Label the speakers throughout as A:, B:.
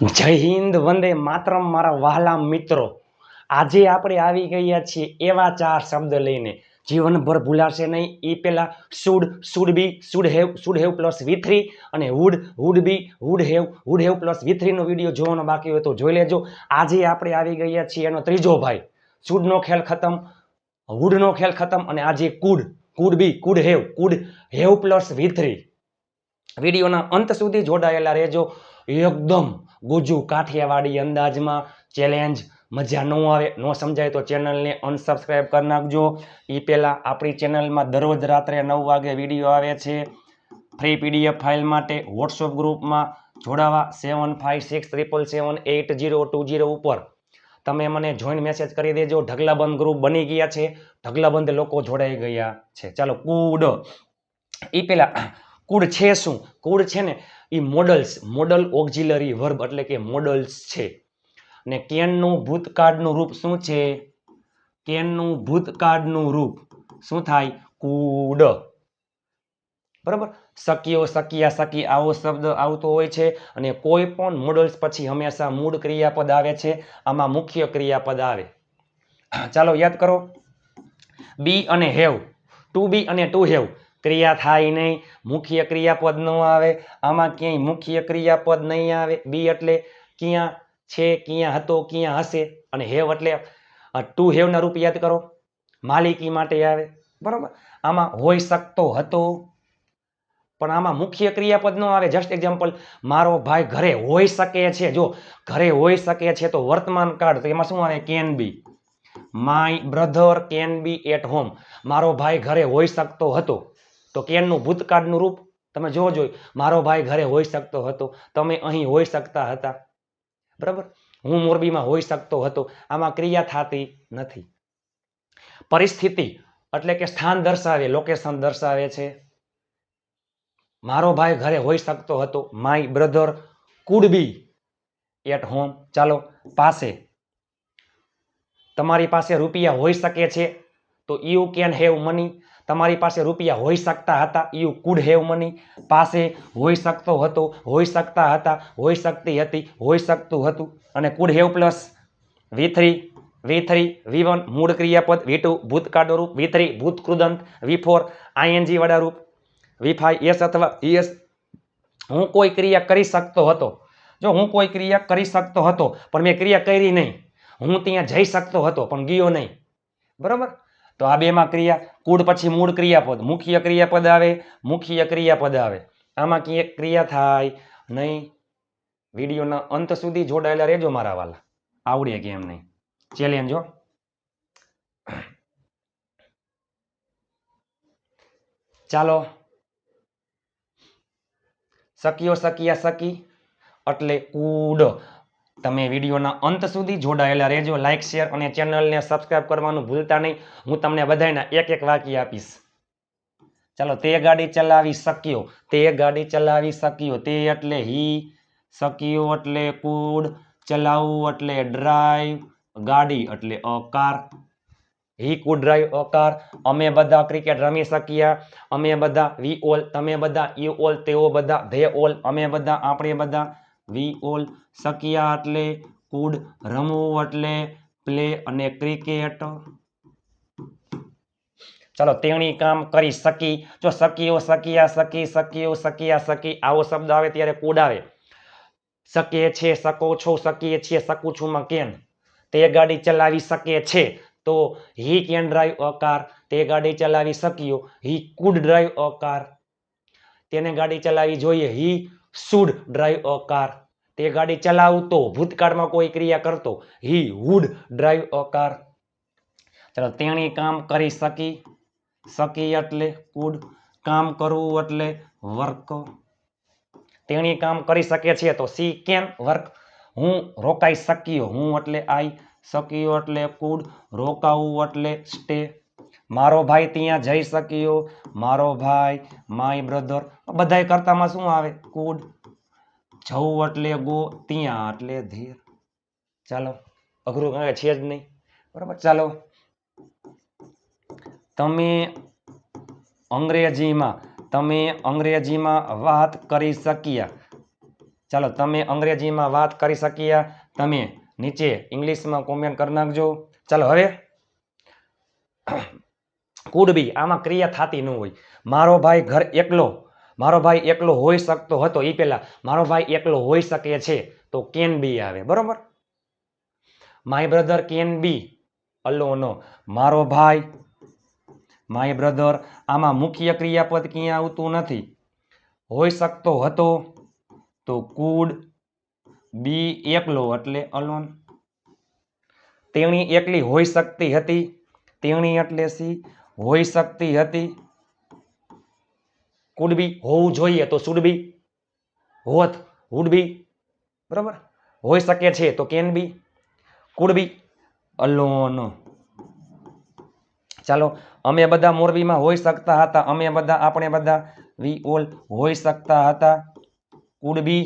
A: જય હિન્દ, વંદે માતરમ, મારા વહાલા મિત્રો. આજે આપણે આવી ગયા છીએ એવા ચાર શબ્દ લઈને. જીવનભર ભૂલાશે નહીં. એ પહેલાં should should be should have should have plus V three અને would would be would have would have plus V થ્રીનો video જોવાનો બાકી હોય તો જોઈ લેજો. આજે આપણે આવી ગયા છીએ એનો ત્રીજો ભાઈ શુડનો ખેલ ખતમ વુડનો ખેલ ખતમ અને આજે could could be could have could have plus V three વિડીયોના અંત સુધી જોડાયેલા રહેજો. એકદમ ગુજુ કાઠિયાવાડી અંદાજમાં ચેલેન્જ મજા ન આવે, ન સમજાય તો ચેનલને અનસબસ્ક્રાઈબ કરી નાખજો. એ પહેલાં આપણી ચેનલમાં દરરોજ રાત્રે નવ વાગે વીડિયો આવે છે. ફ્રી પીડીએફ ફાઇલ માટે વોટ્સઅપ ગ્રુપમાં જોડાવા seven five six triple seven eight zero two zero ઉપર. તમે મને જોઈન મેસેજ કરી દેજો. ઢગલાબંધ ગ્રુપ બની ગયા છે. ઢગલાબંધ લોકો જોડાઈ ગયા છે. ચાલો કુડ એ પહેલાં કુડ છે શું? કુડ છે ને એ મોડલ્સ મોડલ ઓક્ઝિલરી વર્બ એટલે કે મોડલ્સ છે. ને કેનનું ભૂતકાળનું રૂપ શું છે? કેનનું ભૂતકાળનું રૂપ શું થાય? કુડ. બરાબર? સકીઓ શક્યા શકી આવો શબ્દ આવતો હોય છે અને કોઈ પણ મોડલ્સ પછી હંમેશા મૂળ ક્રિયાપદ આવે છે. આમાં મુખ્ય ક્રિયાપદ આવે. ચાલો યાદ કરો. બી અને હેવ. ટુ બી અને ટુ હેવ. ક્રિયા થાય નહીં, મુખ્ય ક્રિયાપદ ન આવે, આમાં ક્યાંય મુખ્ય ક્રિયાપદ નહીં આવે, બી એટલે ક્યાં છે, ક્યાં હતો, ક્યાં હશે અને હેવ એટલે ટુ હેવના રૂપ યાદ કરો, માલિકી માટે આવે, બરાબર? આમાં હોઈ શકતો હતો, પણ આમાં મુખ્ય ક્રિયાપદ ન આવે જસ્ટ એક્ઝામ્પલ મારો ભાઈ ઘરે હોઈ શકે છે, જો ઘરે હોઈ શકે છે તો વર્તમાન કાળ તો એમાં શું આવે? Can be my brother can be at home મારો ભાઈ ઘરે હોઈ શકતો હતો. તો કેનનું ભૂતકાળનું રૂપ તમે જોવો મારો ભાઈ ઘરે હોઈ શકતો હતો, તમે અહીં હોઈ શકતા હતા. બરાબર? હું મોરબીમાં હોઈ શકતો હતો, આમાં ક્રિયા થતી નથી. પરિસ્થિતિ એટલે કે સ્થાન દર્શાવે લોકેશન દર્શાવે છે. મારો ભાઈ ઘરે હોઈ શકતો હતો my brother could be at home ચાલો, પાસે. તમારી પાસે રૂપિયા હોઈ શકે છે, તો યુ કેન હેવ મની તમારી પાસે રૂપિયા હોઈ શકતા હતા યુ કુડ હેવ મની. પાસે હોઈ શકતો હતો, હોઈ શકતા હતા, હોઈ શકતી હતી, હોઈ શકતું હતું. અને could have plus V three V three, V one, મૂળ ક્રિયાપદ, વી ટુ, ભૂતકાળનું રૂપ, વી થ્રી, ભૂતકૃદંત, વી ફોર વાળા રૂપ, વી ફાઈવ એસ અથવા ઈએસ હું કોઈ ક્રિયા કરી શકતો હતો. જો હું કોઈ ક્રિયા કરી શકતો હતો, પણ મેં ક્રિયા કરી નહીં. હું ત્યાં જઈ શકતો હતો, પણ ગયો નહીં. બરાબર? તો આ બેમાં ક્રિયા કુડ પછી મૂળ ક્રિયાપદ, મુખ્ય ક્રિયાપદ આવે, મુખ્ય ક્રિયાપદ આવે. આમાં ક્યાંક ક્રિયા થાય નહીં. વિડીયોના અંત સુધી જોડાયેલા રહેજો મારા વાલા. આવડે કે એમ નહીં. ચેલેન્જ હો. ચાલો. સકીઓ શક્યા શકી એટલે કુડ. તમે વિડીયોના અંત સુધી જોડાયેલા રહેજો. લાઇક શેર અને ચેનલને સબસ્ક્રાઇબ કરવાનું ભૂલતા નહીં. હું તમને બધાને એક એક વાક્ય આપીશ. ચાલો, તે ગાડી ચલાવી શક્યો. તે ગાડી ચલાવી શક્યો. તે એટલે હી શક્યો એટલે કુડ ચલાવવું એટલે ડ્રાઈવ ગાડી એટલે a car. Car he could drive a car car અમે બધા ક્રિકેટ રમી શક્યા. અમે બધા વી ઓલ તમે બધા યુ ઓલ તેઓ બધા ધે ઓલ અમે બધા, આપણે બધા વી ઓલ શક્યા એટલે કુડ રમવું એટલે પ્લે અને ક્રિકેટ. ચાલો તેણી કામ કરી શકી. જો શકીઓ શક્યા, શકી શકીઓ શક્યા, શકી, આવો શબ્દ આવે ત્યારે કુડ આવે. શકે છે, શકો છો શકીએ છીએ શકું છું માં કેન તે ગાડી ચલાવી શકે છે. તો he can drive a car. તે ગાડી ચલાવી શક્યો. He could drive a car. તેને ગાડી ચલાવી જોઈએ. He should drive a car તે ગાડી ચલાવતો, ભૂતકાળમાં કોઈ ક્રિયા કરતો he would drive a car ચાલો, તેણી કામ કરી શકી શકી એટલે કુડ કામ કરવું એટલે વર્ક તેણી કામ કરી શકે છે તો સી કેન વર્ક હું રોકાઈ શક્યો, હું એટલે આઈ શક્યો એટલે કુડ રોકાવું એટલે સ્ટે મારો ભાઈ ત્યાં જઈ શક્યો. મારો ભાઈ માય બ્રધર બધાય કરતામાં શું આવે? કુડ. જવું એટલે ગો, ત્યાં એટલે ધીર. ચાલો, અઘરું કાંઈ છે જ નહીં. બરાબર? ચાલો. તમે અંગ્રેજીમાં તમે અંગ્રેજીમાં વાત કરી શક્યા. ચાલો, તમે અંગ્રેજીમાં વાત કરી શક્યા. તમે નીચે ઇંગ્લિશમાં કોમેન્ટ કરી નાખજો. ચાલો, હવે. કુડ બી આમાં ક્રિયા થતી ન હોય. મારો ભાઈ ઘર એકલો, મારો ભાઈ એકલો હોઈ શકતો હતો એ પહેલા મારો ભાઈ એકલો હોઈ શકે છે તો કેન બી આવે, બરોબર? માય બ્રધર કેન બી અલોનો મારો ભાઈ માય બ્રધર આમાં મુખ્ય ક્રિયાપદ ક્યાં આવતું નથી. હોઈ શકતો હતો તો કુડ બી એકલો એટલે અલોન તેણી એકલી હોઈ શકતી હતી, તેણી એટલે સી હોઈ શકતી હતી. કુડ બી હોવું જોઈએ તો શુડ બી હોત વુડ બી બરાબર? હોઈ શકે છે તો can be could be alone ચાલો, અમે બધા મોરબીમાં હોઈ શકતા હતા. અમે બધા, આપણે બધા વી ઓલ હોઈ શકતા હતા. કુડ બી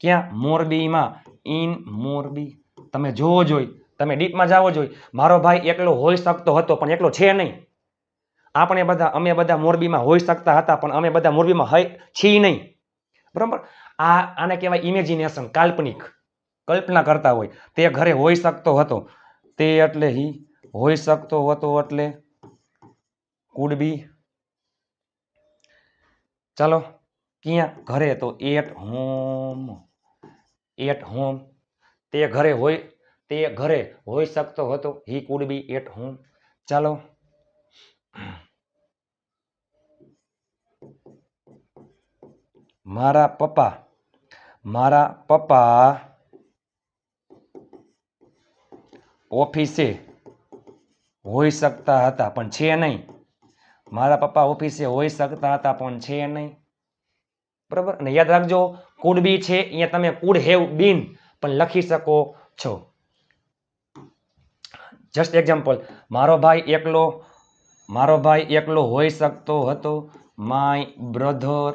A: ક્યાં? મોરબીમાં. ઇન મોરબી. તમે જોવો જોઈ. તમે ડીપમાં જાવો જોઈ મારો ભાઈ એકલો હોઈ શકતો હતો, પણ એકલો છે નહીં. આપણે બધા, અમે બધા મોરબીમાં હોઈ શકતા હતા, પણ અમે બધા મોરબીમાં હઈ, છીએ નહીં. બરાબર? આ, આને કહેવાય ઇમેજિનેશન કાલ્પનિક. કલ્પના કરતા હોય. તે ઘરે હોઈ શકતો હતો. તે એટલે હી હોઈ શકતો હતો એટલે કુડ બી. ચાલો, ક્યાં? ઘરે તો એટ હોમ એટ હોમ તે ઘરે હોય તે ઘરે હોઈ શકતો હતો. He could be at home ચાલો. મારા પપ્પા મારા પપ્પા ઓફિસે હોઈ શકતા હતા, પણ છે નહીં. મારા પપ્પા ઓફિસે હોઈ શકતા હતા, પણ છે નહીં. બરાબર? અને યાદ રાખજો કુડ બી છે, અહીંયા તમે કુડ હેવ બીન પણ લખી શકો છો. જસ્ટ એક્ઝામ્પલ મારો ભાઈ એકલો, મારો ભાઈ એકલો હોઈ શકતો હતો. My brother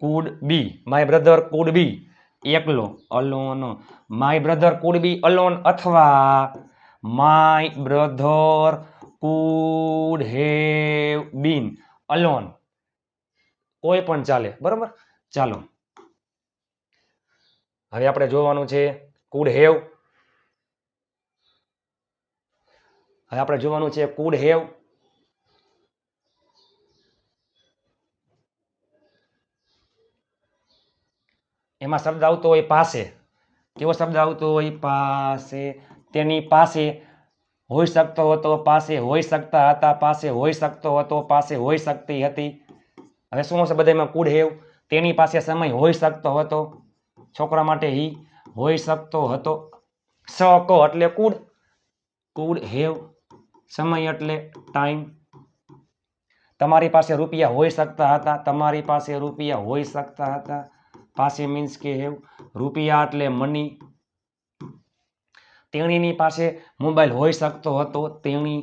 A: could be my brother could be એકલો alone my brother could be alone અથવા my brother could have been alone કોઈ પણ ચાલે. બરાબર? ચાલો. હવે આપણે જોવાનું છે કુડ હેવ. હવે આપણે જોવાનું છે કુડ હેવ. એમાં શબ્દ આવતો હોય પાસે. કેવો શબ્દ આવતો હોય? પાસે. તેની પાસે હોઈ શકતો હતો, પાસે હોઈ શકતા હતા, પાસે હોઈ શકતો હતો, પાસે હોઈ શકતી હતી. હવે શું હશે બધામાં કુડ હેવ. તેની પાસે સમય હોઈ શકતો હતો. છોકરા માટે હી હોઈ શકતો હતો. શકો એટલે કુડ કુડ હેવ. સમય એટલે ટાઈમ. તમારી પાસે રૂપિયા હોઈ શકતા હતા. તમારી પાસે રૂપિયા હોઈ શકતા હતા. પાસે મીન્સ કે હેવ. રૂપિયા એટલે મની તેણીની પાસે મોબાઈલ હોઈ શકતો હતો. તેણી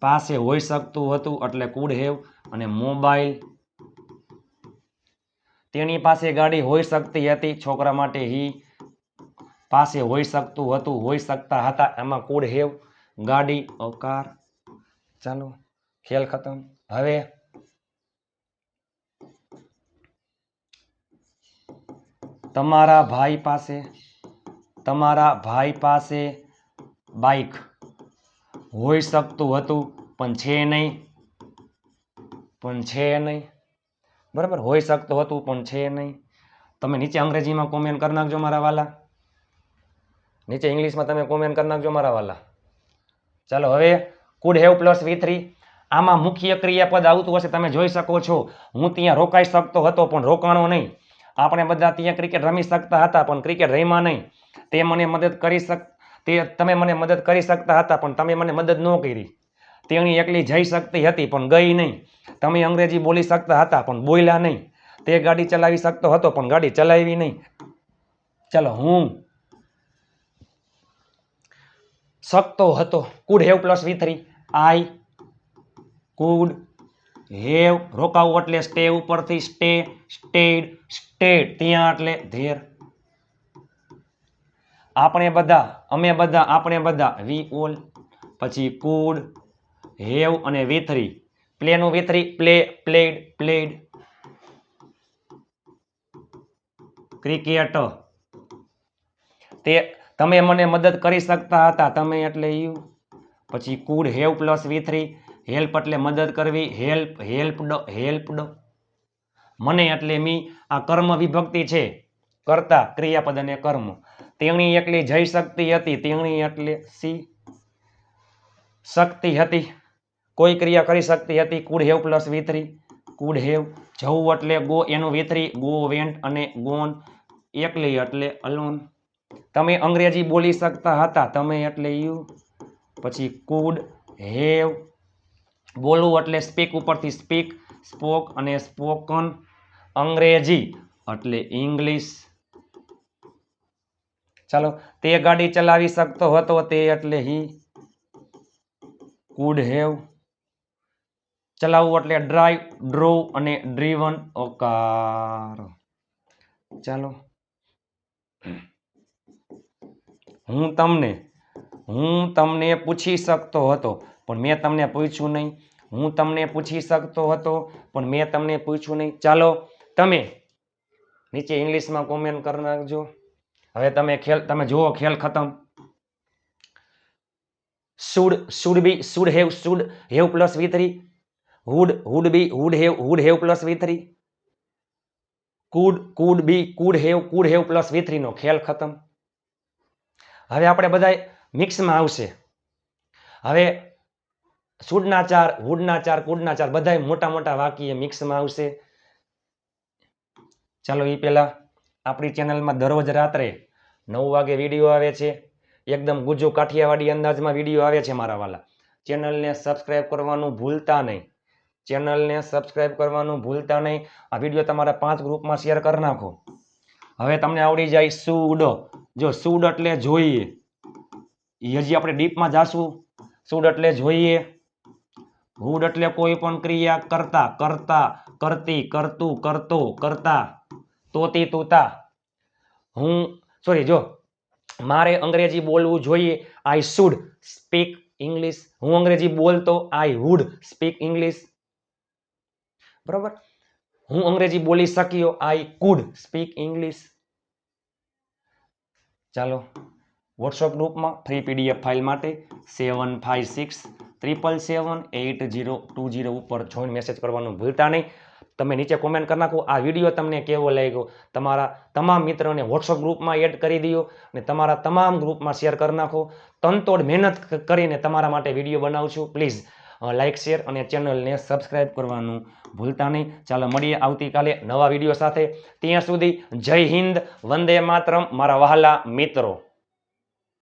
A: પાસે હોઈ શકતું હતું એટલે કુડ હેવ અને મોબાઈલ તેની પાસે ગાડી હોઈ શકતી હતી, છોકરા માટે હી પાસે હોઈ શકતું હતું, હોઈ શકતા હતા. એમાં કુડ હેવ? ગાડી, કાર. ચાલો, ખેલ ખતમ. હવે તમારા ભાઈ પાસે, તમારા ભાઈ પાસે બાઈક હોઈ શકતું હતું, પણ છે નહીં, પણ છે નહીં. બરાબર? હોઈ શકતું હતું, પણ છે નહીં. તમે નીચે અંગ્રેજીમાં કોમેન્ટ કરી નાખજો મારા વાલા. નીચે ઇંગ્લિશમાં તમે કોમેન્ટ કરી નાખજો મારા વાલા. ચાલો, હવે could have plus V three આમાં મુખ્ય ક્રિયાપદ આવતું હશે, તમે જોઈ શકો છો. હું ત્યાં રોકાઈ શકતો હતો, પણ રોકાણો નહીં. આપણે બધા ત્યાં ક્રિકેટ રમી શકતા હતા, પણ ક્રિકેટ રમ્યા નહીં. તે મને મદદ કરી શક, તે, તમે મને મદદ કરી શકતા હતા, પણ તમે મને મદદ ન કરી. તેણી એકલી જઈ શકતી હતી, પણ ગઈ નહીં. તમે અંગ્રેજી બોલી શકતા હતા, પણ બોલ્યા નહીં. તે ગાડી ચલાવી શકતો હતો, પણ ગાડી ચલાવી નહીં. ચાલો, હું શકતો હતો. Could have plus V three. I could have રોકાવું એટલે સ્ટે ઉપરથી સ્ટે, સ્ટેડ સ્ટેડ. ત્યાં એટલે ધેર. આપણે બધા, અમે બધા, આપણે બધા, વી ઓલ. પછી કુડ હેવ અને V three. Play પ્લેનું V three, play, played played. Cricket. તે તમે મને મદદ કરી શકતા હતા, તમે એટલે યુ પછી could have plus V three help એટલે મદદ કરવી, હેલ્પ હેલ્પડ હેલ્પડ મને એટલે મી આ કર્મ વિભક્તિ છે, કરતા, ક્રિયાપદ અને કર્મ. તેણી એકલી જઈ શકતી હતી, તેણી એટલે સી. શક્તિ હતી. કોઈ ક્રિયા કરી શકતી હતી? Could have plus V three could have જવું એટલે ગો એનું વી થ્રી ગો વેન્ટ અને ગોન એકલી એટલે અલોન. તમે અંગ્રેજી બોલી શકતા હતા, તમે એટલે યુ. પછી કુડ હેવ બોલવું એટલે સ્પીક ઉપરથી સ્પીક, સ્પોક અને સ્પોકન અંગ્રેજી એટલે ઇંગ્લિશ. ચાલો, તે ગાડી ચલાવી શકતો હતો તે એટલે હી. કુડ હેવ ચલાવવું એટલે ડ્રાઈવ ડ્રોવ અને ડ્રીવન ઓકાર ચાલો. હું તમને હું તમને પૂછી શકતો હતો, પણ મેં તમને પૂછ્યું નહીં. હું તમને પૂછી શકતો હતો, પણ મેં તમને પૂછ્યું નહીં. ચાલો, તમે નીચે ઇંગ્લિશમાં કોમેન્ટ કરી નાખજો. હવે તમે ખેલ, તમે જુઓ ખેલ ખતમ. Should should be should have should have plus V three would would be, would have would have plus v3 could could be, could have could have plus v3 નો ખેલ ખતમ. હવે આપણે બધા મિક્સમાં આવશે. હવે શુડના ચાર વુડના ચાર કુડના ચાર બધા મોટા મોટા વાક્ય મિક્સમાં આવશે. ચાલો એ પહેલા આપણી ચેનલમાં દરરોજ રાત્રે નવ વાગે વીડિયો આવે છે. એકદમ ગુજો કાઠિયાવાડી અંદાજમાં વીડિયો આવે છે મારા વાલા. ચેનલને સબસ્ક્રાઈબ કરવાનું ભૂલતા નહીં. ચેનલને સબસ્ક્રાઇબ કરવાનું ભૂલતા નહીં. આ વીડિયો તમારા પાંચ ગ્રુપમાં શેર કરી નાખો. હવે તમને આવડી જાય સુડ. જો સુડ એટલે જોઈએ. હજી આપણે ડીપમાં જાશું. સુડ એટલે જોઈએ. હુડ એટલે કોઈ પણ ક્રિયા કરતા કરતા, કરતી, કરતું, કરતો, કરતા, તોતી, તૂતા. હું સોરી જો, મારે અંગ્રેજી બોલવું જોઈએ. આઈ શુડ સ્પીક ઇંગ્લિશ હું અંગ્રેજી બોલતો આઈ વુડ સ્પીક ઇંગ્લિશ બરોબર? હું અંગ્રેજી બોલી શક્યો આઈ કુડ સ્પીક ઇંગ્લિશ ચાલો વોટ્સઅપ ગ્રુપમાં ફ્રી પીડીએફ ફાઇલ માટે seven five six triple seven eight zero two zero ઉપર જોઈન મેસેજ કરવાનું ભૂલતા નહીં. તમે નીચે કોમેન્ટ કરી નાખો, આ વીડિયો તમને કેવો લાગ્યો? તમારા તમામ મિત્રોને વોટ્સઅપ ગ્રુપમાં એડ કરી દો અને તમારા તમામ ગ્રુપમાં શેર કરી નાખો. તનતોડ મહેનત કરીને તમારા માટે વીડિયો બનાવું છું પ્લીઝ લાઇક શેર અને ચેનલને સબસ્ક્રાઈબ કરવાનું ભૂલતા નહીં. ચાલો મળીએ આવતીકાલે નવા વીડિયો સાથે. ત્યાં સુધી જય હિન્દ, વંદે માતરમ, મારા વહાલા મિત્રો.